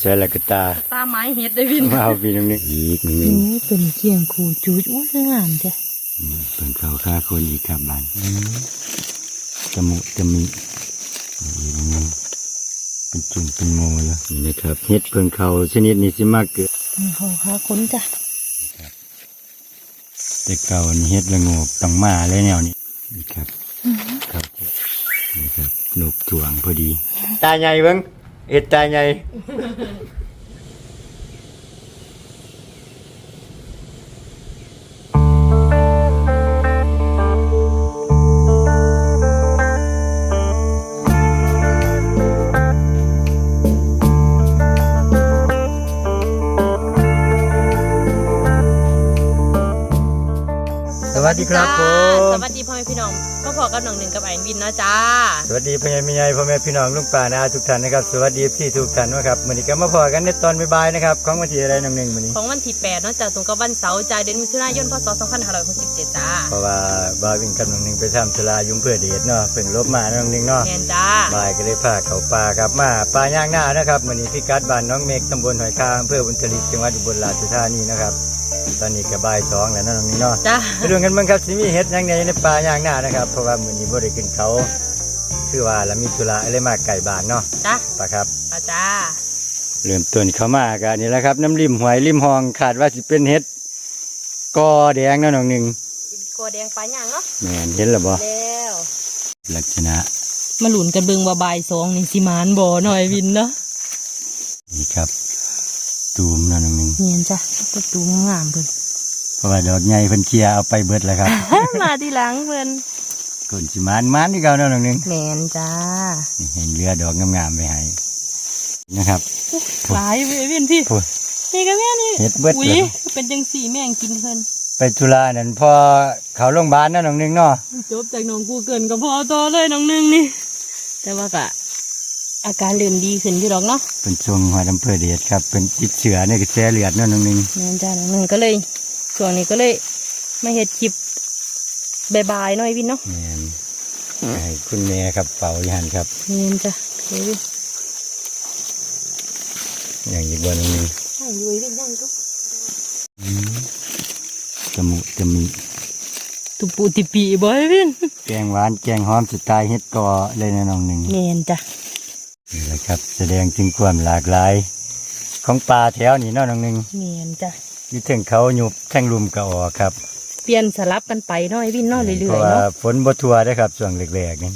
ใส่ละกตาตาไม้เห็ดได้วินมาเอาพี่น้องนี่อีกหนึ่งนี่เป็นเคียงคูจูดอุ้ยงามจ้ะเพิ่นเขาฆ่าคนอีกครับบ้านจมูกจะมีอีกหนึ่งเป็นจุ่มเป็นโมแล้วนี่นะครับเห็ดเพิ่งเขาชนิดนี้สิมากเกิดเขาขาคนจ้ะแต่เก่านี่เห็ดละโงกต้องมาเลยแนวนี้นี่ครับ ครับนี่ครับนกจวงพอดี ตาใหญ่เบิ้ง เอ็ดตาใหญ่ สวัสดีครับผจ้ามสวัสดีพ่อแม่พี่น้องพ่อพอกับน้องหนึ่งกับไอ้วินเนาะจ้า สวัสดีพ่อแม่พี่ใหญ่พ่อแม่พี่น้องลุงป่านาทุกท่านนะครับ สวัสดีพี่ทุกท่านนะครับมื้อนี้ก็มาพอกันในตอนบ่ายๆนะครับของวันที่อะไรน้องหนึ่งมื้อนี้ ของวันที่8เนาะจ้าตรงกับวันเสาร์จ้าเดือนมิถุนายนพศ2567จ้าเพราะว่าบ่าววิ่งกับน้องหนึ่งไปทำธุระอยุ่งเพื่อเดชเนาะเพิ่งลบมาน้องหนึ่งเนาะแมนจ้าบ่ายก็เลยพาเขาป่าครับมาป่าย่างหน้านะครับมื้อนี้พิกัดบ้านน้องเมฆตำบลหอยคางอำเภอบุญทลิกจังหวัดอุบลราชธานีนะครับ ตอนนี้ก็บ่ายสองแล้วเนาะน้องหนึ่งเนาะจ้าไปดูกันเบ้างครับสิมีเฮ็ดหยังไงในป่าย่างหน้านะครับ เพราะว่ามื้อนี้บ่ได้ขึ้นเขาคือว่าแล้วมีธุระอะไรมาไก่บ้านเนาะจ้าป่ะครับป้าจ้าเริ่มต้นเข้ามากันนี่แหละครับ น้ำริมหวยริมหองขาดว่าสิเป็นเฮ็ดกอแดงเนาะน้องหนึ่งกัวแดงปลาย่างเนาะแม่นเห็นแล้วบ่แล้วลักษณะมาหลุนกันเบิงว่าบ่ายสองนี่สิมานบ่หน่อยวินเนาะนี่ครับตูมเนาะน้องหนึ่งเนียนจ้ะ ประตูงามเพิ่นเพราะว่าดอกใหญ่เพิ่นเคลียร์เอาไปเบิดแล้วครับ มาทีหลังเพิ่นคนสิมานมานที่เก่าเนาะน้องหนึ่งแมนจ้านี่เห็นเรือดอกงามๆไปให้นะครับหลายเวยวินพี่พูดนี่ก็แม่นี่เฮ็ดเบิดอุ้เลยยเป็นจังสี่แม่งกินเพิ่นไปธุระนั่นพอเขาโรงพยาบาลเนาะน้องหนึ่งเนาะจบจากน้องกูเกินก็พอต่อเลยน้องหนึงนี่ แต่ว่ากะ อาการเริ่มดีขึ้นอยู่หรอกเนาะเป็นช่วงหัวลำเพื่อเดชครับ เป็นติดเชื้อในกระแสเลือดเนาะน้องหนึ่งแม่นจ้าน้องหนึงก็เลยช่วงนี้ก็เลยมาเฮ็ดคลิปบายๆหน่อยวินเนาะแม่นให้คุณแม่ครับเป่าอยหันครับแม่นจ้ะเฮ้ยวินอย่างอีกวันหนึงให้อยู่วินยังทุกจมูกจะมีตุปูติปีบ่อยวินแกงหวานแกงหอมสไตล์เฮ็ดกอเลยนะน้องหนึ่งแม่นจ้ะ นี่แหละครับ แสดงถึงความหลากหลาย ของปลาแถวนี่เนาะน้องหนึ่งแม่นจ้ะ อยู่ถึงเขาหยุบแท่งลุมกระออกครับเปลี่ยนสลับกันไปหน่อยวินเนาะเรื่เพอยราะๆว่าเนาะฝนบ่ทั่วได้อครับช่วงแรกๆนี่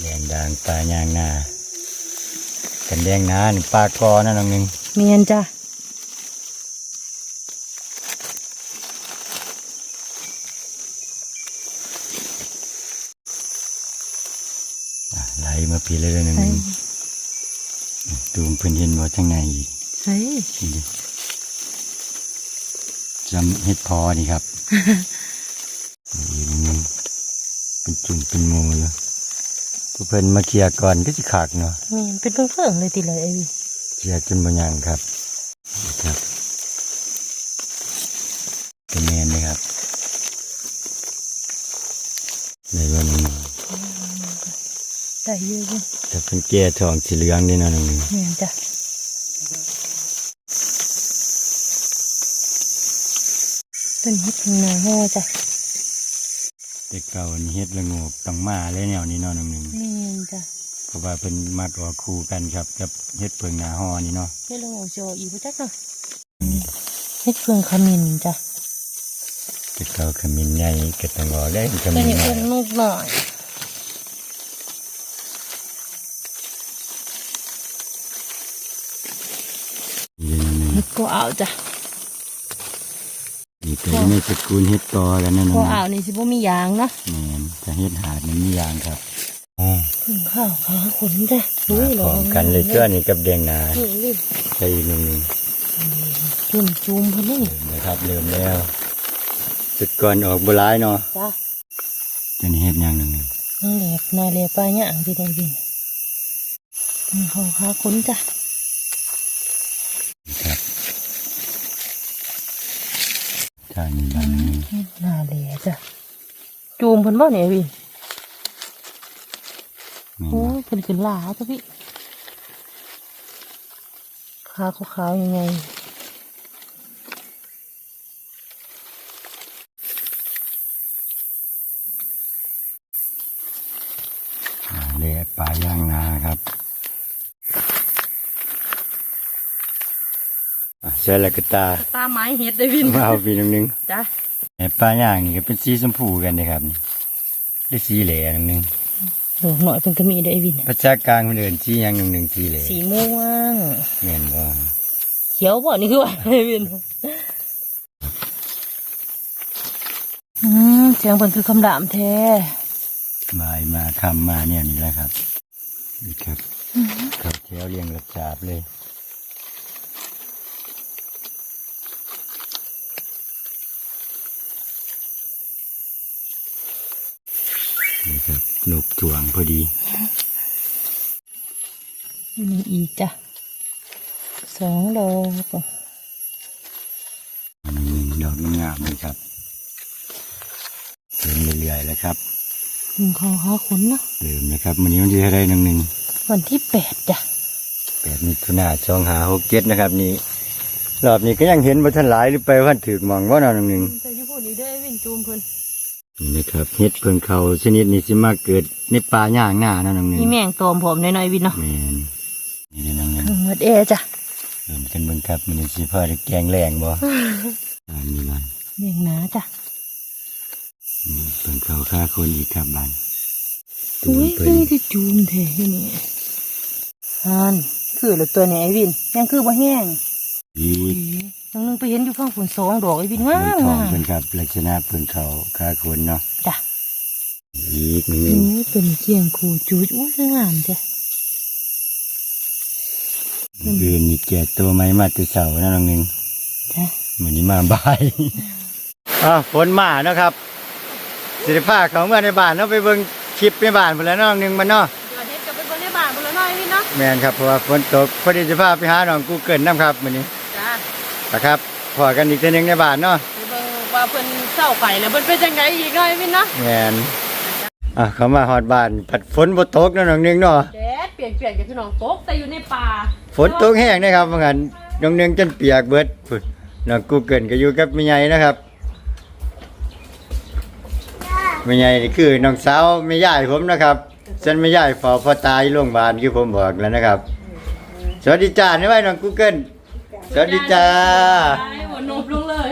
แดงด่างปลาย่างหน้ากันแดงหนานี่ปลากอนะน้องหนึ่งแม่นจ้ะอะไหลมา ปีเลยน้องหนึ่งดูมเพิ่นเห็นว่าทั้งในอีกใช่นี่ดิจำเห็ดพอนี่ครับนี่มันเป็นจุ่มเป็นโมเลยผู้เพิ่นมาเคลียร์ก่อนก็จะขากเนาะแม่นเป็นเพิ่งๆเลยติเลยไอ้วินเคลียร์จนบางอย่างครับนี่ครับเป็นแมนเลยครับในวันนี้ ได้เยอะวินถ้าเป็นแก่ทองสีเหลืองนี่เนาะน้องหนึ่งแม่นจ้ะต้นเฮ็ดหนาห่อจ้ะแต่เก่านี่เฮ็ดละโงกต้องมาเลยแนวนี้เนาะน้องหนึ่งแม่นจ้ะเพราะว่าเพิ่นมัดออกคู่กันครับกับเฮ็ดเพิงหนาฮอนี่เนาะเฮ็ดลงเอาจออีกบ่จักเนาะเฮ็ดเฟืองขมิ้นจ้ะแต่เก่าขมิ้นใหญ่ก็ต้องออกได้ขตัวมิ้นนี้ใหญ่เฟืองนุกหน่อยเฮ็ด ก็เอาจ้ะนี่ตัวนี้ตระกูลเฮ็ดกอแล้วนั่นก็นะเอานี่สิบ่มียางเนาะแม่นถ้าเฮ็ดหาดมันมีอย่างครับอ๋อถึงข้าวขาขนจ้ะมาพร้อมกันเลยเจ้านี่กับแดงนานี่นี่ใส่อีกหนึ่งหนึ่งจุ่มจุ่มเพิ่นนี่นะครับเริ่มแล้วจุดก่อนออกบุร้ายเนาะจ้ะจะนี่เฮ็ดอย่างหนึ่งหนึ่งนั่นแหละนาแลปลาย่างที่ได้ยินนี่ข้าวขาขนจ้ะ นะครับ ใช่นี่บ้านหนึ่งนาแลจ้ะจูมเพิ่นบ่เนี่ยพี่แม่นโอ้บ่ยขึ้นขึ้นหลาตัวพี่ขาขาวๆยังไงอ่าเล่ปลาย่างนาครับอะ ใช่แล้วก็ตาตาไม้เห็ดได้วินมาเอาปีนึงนึงจ้ะไอ้ปลาย่างนี่ก็เป็นสีชมพูกันนะครับได้สีเหลืองนึงโอ้หน่อยเป็นกระมีได้วินพระจากลางคนอื่นสีหยังหนึ่งหนึ่งสีเหลืองสีม่วงเห็นว่าเขียวบ่นี่คือว่าได้วินอืมเสียงเพิ่นคือคำรามแท้บายมาคำมาเนี่ยนี่แหละครับนี่ครับครับแถวเรียงระจาบเลย นี่ครับนกถ่วงพอดีมีอีกจ้ะสองดอกอันนี้ดอกงามเลยครับเริ่มเรื่อยๆแล้วครับหนึ่งคอห้าขนเนาะเริ่มนะครับวันนี้วันที่เท่าไรหนึ่งหนึ่งวันที่แปดจ้ะแปดมิถุนาสองหาหกเจ็ดนะครับนี่รอบนี้ก็ยังเห็นว่าท่านหลายหรือไปว่าถือมองว่าหนอนหนึ่งแต่อยู่พวกนี้ได้วินจูมเพิ่น นี่นะครับเห็ดเพิ่งเขาชนิดนี้สิมาเกิดในป่าย่างหน้านั่นหนึ่งมีแมงตอมผมหน่อยๆวินเนาะแมนนี่เลยน้องนึงเงิดเอจ้ะเริ่มกันเบิ่งครับมันสิพ่อได้แกงแรงบ่อันนี้มันแมงหนาจ้ะนี่เพิ่งเขาฆ่าคนอีกครับบ้านอุ้ยเพิ่คือนจะจูมแท้อยู่นี่ฮันคือละตัวเนี่ยไอ้วินยังคือบ่แห้งอีก น้องนึงไปเห็นอยู่ข้างฝนสองดอกไอ้วินงาเพิ่งมทองงามเพิ่นครับลักษณะเพิ่งเขาฆ่าคนเนาะจ้ะอีกหนึ่งโอ้เป็นเกียงคูจูดอุ้ยคืองามจ้ะคืนนี่แก่ตัวไม้มาแต่เสานั่นน้องนึงจ้ะมื้อนี้มาบ่ายอะฝนมาเนาะครับสิริภาเขาเมื่อในบ้านเนาะไปเบิ่งคลิปในบ้านพุ่นแหล้วน้องนึงมันเนาะเดี๋ยวเด็กจะไปบนในบ้านบนละน้อยวินเนาะแม่นครับเพราะว่าฝนตกพอดีจะพาไปหาน้องกูเกิลน้ำครับมื้อนี้จ้ะ นะครับพอกันอีกเทีนึงในบ้านเนาะไปเบิ่งว่าเพิ่นเศร้าไข่แล้วเพิ่นเป็นจังไงอีกหน่อยวินเนาะแม่นอะเขามาฮอดบ้านผัดฝนบ่ตกเนาะน้องนึงเนาะแดดเปลี่ยนเปลี่ยนกับพี่น้องตกแต่อยู่ในป่าฝนตกแห้งนะครับว่างั้นน้องนึงจนเปียกเบิดพุ่นน้องกูเกิลก็อยู่กับแม่ใหญ่นะครับแม่ใหญ่นี่คือน้องสาวแม่ยายผมนะครับฉันแม่ยายเฝ้าพ่อตายโรงพยาบาลคือผมบอกแล้วนะครับ สวัสดีจ้านี่ไว้น้องกูเกิล สวัสดีจ้าตายหัวนมลงเลย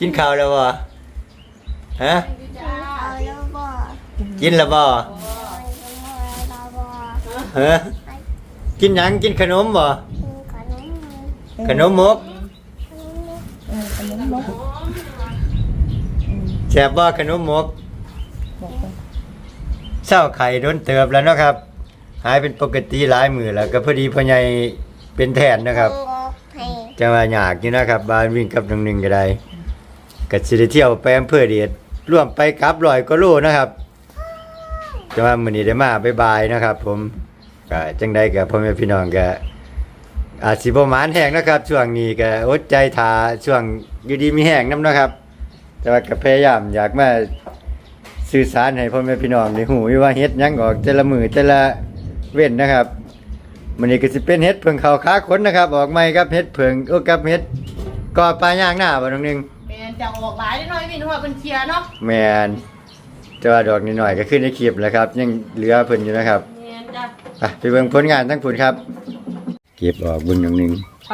กินข้าวแล้วบ่ฮะ เอาแล้วบอกกินแล้วบ่เอาแล้วบอกฮะ กินหยังกินขนมบ่ กินขนมขนมมกแซ่บบ่ขนมมกเศร้าไข่โดนเติบแล้วเนาะครับ หายเป็นปกติหลายมือแล้วก็พอดีพ่อใหญ่เป็นแทนนะครับให้ จะมาอยากอยู่นะครับบ้านวิ่งกับน้องหนึ่งก็ได้ก็สิได้เที่ยวไปอำเภอเดชร่วมไปกลับลอยก็รู้นะครับจะว่ามื้อนี้ได้มาบ๊ายบายนะครับ ผมก็จังใดก็พ่อแม่พี่น้องก็อาจสิบ่หมานแห้งนะครับ ช่วงนี้ก็อดใจทาช่วงอยู่ดีมีแห้งนํนะครับ แต่ว่าก็พยายามอยากมาสื่อสารให้พ่อแม่พี่น้องได้ฮู้ว่าเฮ็ดหยังออกแต่ละมือแต่ละเว้นนะครับ มันนี้ก็สิเป็นเห็ดเพิงเขาค้าขนนะครับออกใหม่ครับเห็ดเพิงโอ้กับเห็ดก็ปลาย่างหน้าบ่ตรงนึงแมนจะออกหลายนิดหน่อยพี่นึกว่าเป็นเคลียร์เนาะแมนแต่ว่าดอกนิดหน่อยก็ขึ้นในคลิปแล้วครับ ยังเหลือเพิ่นอยู่นะครับแมนจ้ะไปไปเบิ่งผลงานทั้งผลครับ เก็บออกบุญตรงนึงไป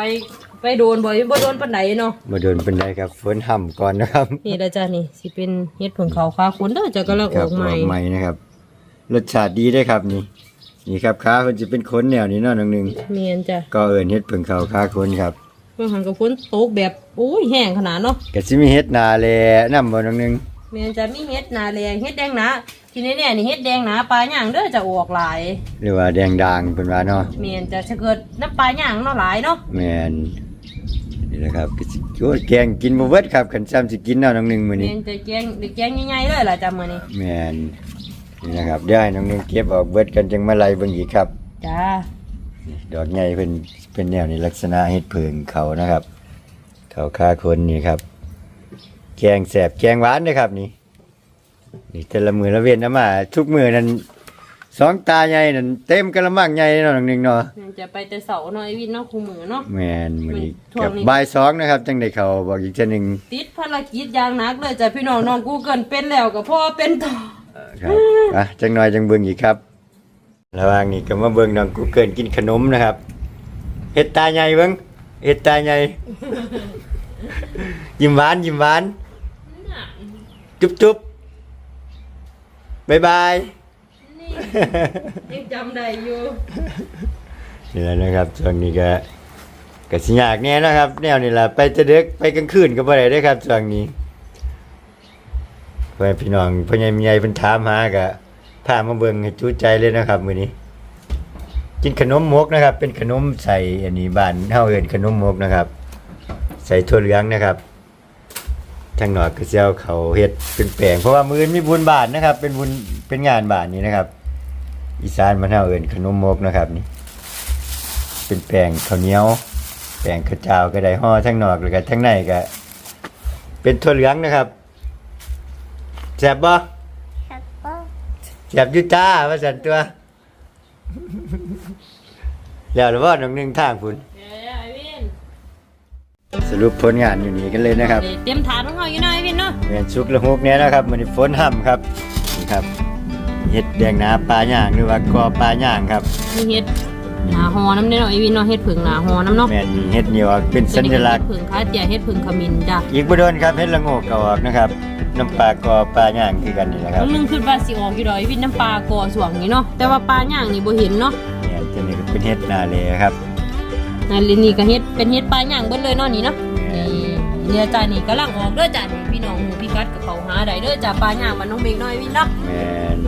ไปโดนบ่อยบ่โดนปานไหนเนาะมาโดนเป็นไดครับฝนห่ำก่อนนะครับ นี่ละจ้ะนี่สิเป็นเฮ็ดผงเขาค้าขนเด้อจะกำลังคอรัอกใหอม่อกใหม่นะครับรสชาติดีได้อครับนี่ นี่ครับค้าเพิ่นจะเป็นขนแนวนี้เนาะตรงนึงแมนจ้ะก็เอิ้นเห็ดเพิงเขาค้าขนครับเมื่อหันกับฝนตกแบบโอ้ยแห้งขนาดเนาะก็สิมีเห็ดนาแลนำบ่ตรงนึงแมนจะมีเฮ็ดหนาแดงเฮ็ดแดงหนาทีนี้เนี่ยนี่เฮ็ดแดงหนาปลาย่างเด้อจะออกหลายหรือว่าแดงด่างเพิ่นว่าเนาะแมนจะถ้าเกิดน้ำปลาย่างเนาะหลายเนาะแมนนี่แหละครับก็สิโอ้ยแกงกินบ่เบิดครับขันซ้ำสิกินเนาะน้องหนึงมื้อแมนี้นจะแกงเด็กแกงใหญ่ๆเลยล่ะจ้ะมื้อนี้แมน นี่นะครับเดี๋ยวให้น้องหนึงเก็บออกเบิดกันจังมาไล่เบิ่งอีกครับจ้าดอกใหญ่เป็นเป็นแนวนี้ลักษณะเฮ็ดเพิงเขานะครับ เขาคาคนนี่ครับ แกงแสบแกงหวานนะครับนี่ นี่แต่ละมือละเว้นนะมา ทุกมือนั้นสองตาใหญ่นั่นเต็มกระมังใหญ่เนาะน้องหนึงเนาะ จะไปแต่เสาหน่อยวินเนาะคู่มือเนาะ แม่นมื้อนี้ช่วงกับนี้บ่ายสองนะครับ จังได้เข้าบอกอีกเทื่อหนึงติดภารกิจอย่างหนักเลยจ้ะพี่น้องน้องกูเกินเป็นแล้วก็พ่อเป็นต่อ ครับอะจังหน่อยจังเบิ่งอีกครับ ระหว่างนี้ก็มาเบิ่งน้องกูเกิลกินขนมนะครับเฮ็ดตาใหญ่เบิ่งเฮ็ดตาใหญ่ ยิ้มหวานยิ้มหวาน จุ๊บจุ๊บบ๊ายบายยังจำได้อยู่นี่แหละนะครับช่วงนี้ก็ก็สิยากแน่นะครับ แนวนี่แหละไปจะดึกไปกลางคืนก็บ่ได้เด้อครับช่วงนี้ เพื่อนพี่น้องพ่อใหญ่ใหญ่เพิ่นถามหาก็พามาเบิ่งให้จูใจเลยนะครับมื้อนี้ กินขนมมกนะครับ เป็นขนมใส่อันนี้บ้านเฮาเอิ้นขนมมกนะครับ ใส่ถั่วเหลืองนะครับทางหนอดก็สิเจ้าเขาเฮ็ดเป็นแปลงเพราะว่ามื้ออนมีบุญบาทนะครับ เป็นบุญเป็นงานบาทนี้นะครับ อีสานมันเฮาเอิ้นขนมมกนะครับนี่เป็นแป้งข้าวเหนียวแป้งข้าวเจ้าก็ได้ห่อทั้งนอกแล้วก็ทั้งในก็เป็นถั่วเหลืองนะครับ แซ่บบ่ชักก็แซ่บอยู่จ้าว่าซั่นตัว แล้วหรือว่าน้องหนึงทางพุ่นเอ้ยไอ้วินสรุปผลงานอยู่นี่กันเลยนะครับ เตรียมฐานของเขาอยู่หน่อยวินเนาะเรียนชุกละฮุกเนี้ยนะครับมันนี้ฝนห่ำครับนี่ครับเห็ดแดงนาปลาย่างหรือว่า กอปลาย่างครับ มีเฮ็ด หนาหอน้ำเด้เนาะไอ้วินเนาะเฮ็ดผึ่งหนาหอน้ำเนาะแม่นเห็ดเหนียวเป็นสัญลักษณ์เฮ็ดผึ่งค้าเจียเฮ็ดผึ่งขมิ้นจ้ะอีกบ่โดนครับเห็ดละโงกก็ออกนะครับน้ำปลากอปลาย่างคือกันนี่แหละคน้รัอบงนึงคือว่าสิออกอยู่ดอกไอ้วินน้ำปลาก่อสวงนี่เนาะแต่ว่าปลาย่างนี่บ่เห็นเนาะเนี่ยตัวนี้ก็เป็นเห็ดนาเลครับนั่นเลยนี่ก็เฮ็ดเป็นเฮ็ดปลาย่างเบิดเลยเนาะนี่เนาะนี่เนี่ยจ้านี่กำลังออกเด้อจ้านี่ พี่น้องหมู่พี่กัดกับเขาหาได้เด้อจ้าปลาย่างบ้านน้องเมฆน้อยวินเนาะแม่น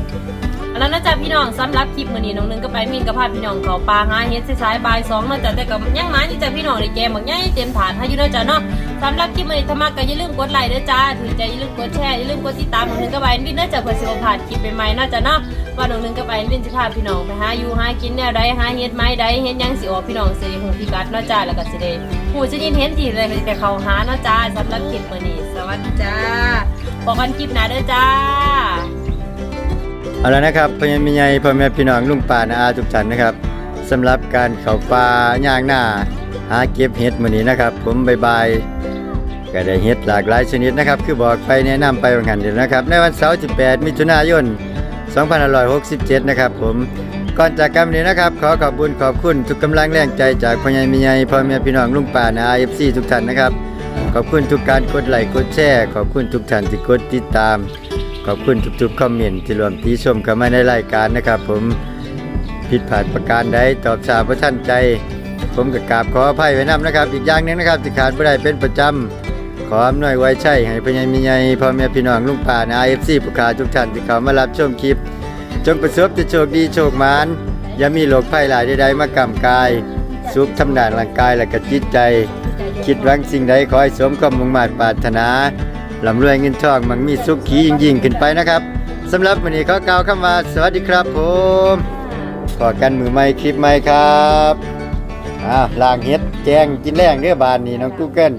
อันนั้นนะจ๊ะพี่น้องสำหรับคลิปมื้อนี้น้องนึงก็ไปมินกับพาพี่น้องเขาปลาหาเฮ็ดสายๆบ่าย2เนาะจ้ะแต่ก็ยังหมาอยู่จ้ะพี่น้องได้แกงบักใหญ่เต็มถาดให้อยู่เนาะจ้ะเนาะสำหรับคลิปมื้อนี้ถ้ามักก็อย่าลืมกดไลค์เด้อจ้าถือใจอย่าลืมกดแชร์อย่าลืมกดติดตามน้องนึงก็ไปมินเด้อจ้ะเพื่อสิบ่พลาดคลิปใหม่ๆเนาะจ้ะเนาะว่าน้องนึงก็ไปมินสิพาพี่น้องไปหาอยู่หากินแนวใดหาเฮ็ดไม้ใดเฮ็ดหยังสิออกพี่น้องสิได้ฮู้พิกัดเนาะจ้าแล้วก็สิได้ ฮู้ชนิดเห็นทีเลยแต่เขาหาเนาะจ้าสำหรับคลิปมือนี้สวัสดีจ้าพบกันคลิปหน้าเด้อจ้าเอาละนะครับพ่อแม่ใหญ่พ่อแม่พี่น้องลุงป้านาอาทุกท่านนะครับสำหรับการเข้าป่าย่างหน้า หาเก็บเห็ดมื้อนี้นะครับ ผมบายบายก็ได้เห็ดหลากหลายชนิดนะครับ คือบอกไปแนะนำไปวันกันเดียวนะครับ ในวันเสาร์ที่8มิถุนายน2567 นะครับ ผม ก่อนจากกันนี้นะครับ ขอขอบคุณขอบคุณทุกกำลังแรงใจจากพ่อใหญ่แม่ใหญ่พ่อแม่พี่น้องลุงป้านาอา FC ทุกท่านนะครับ ขอบคุณทุกการกดไลค์กดแชร์ขอบคุณทุกท่านที่กดติดตาม ขอบคุณทุกๆคอมเมนต์ที่รวมติชมเข้ามาในรายการนะครับ ผมผิดพลาดประการใดตอบชาพระท่านใจ ผมกับกราบขออภัยไว้นํนะครับ อีกอย่างหนึงนะครับที่ขาดไม่ได้เป็นประจำขออำนวยไว้ใช่ให้พญามีใหญ่พ่อแม่พี่น้องลุงป่านไอเอฟซีผู้ขาทุกท่านที่เข้ามารับชมคลิป จงประสบแต่โชคดีโชคมานอย่ามีโรคภัยหลายใดๆมากำกาย สุขทำดานร่างกายและก็จิตใจ คิดหวังสิ่งใดขอให้สมความมุ่งมั่นปรารถนาลำรวยเงินทองมันมีสุขขียิ่งยิ่งๆขึ้นไปนะครับสำหรับวันนี้ขอกล่าวคำว่าสวัสดีครับผมขอกันมือใหม่คลิปใหม่ครับอ่าล่างเฮ็ดแจงกินแรงเด้อบานนี้น้องกูเกิล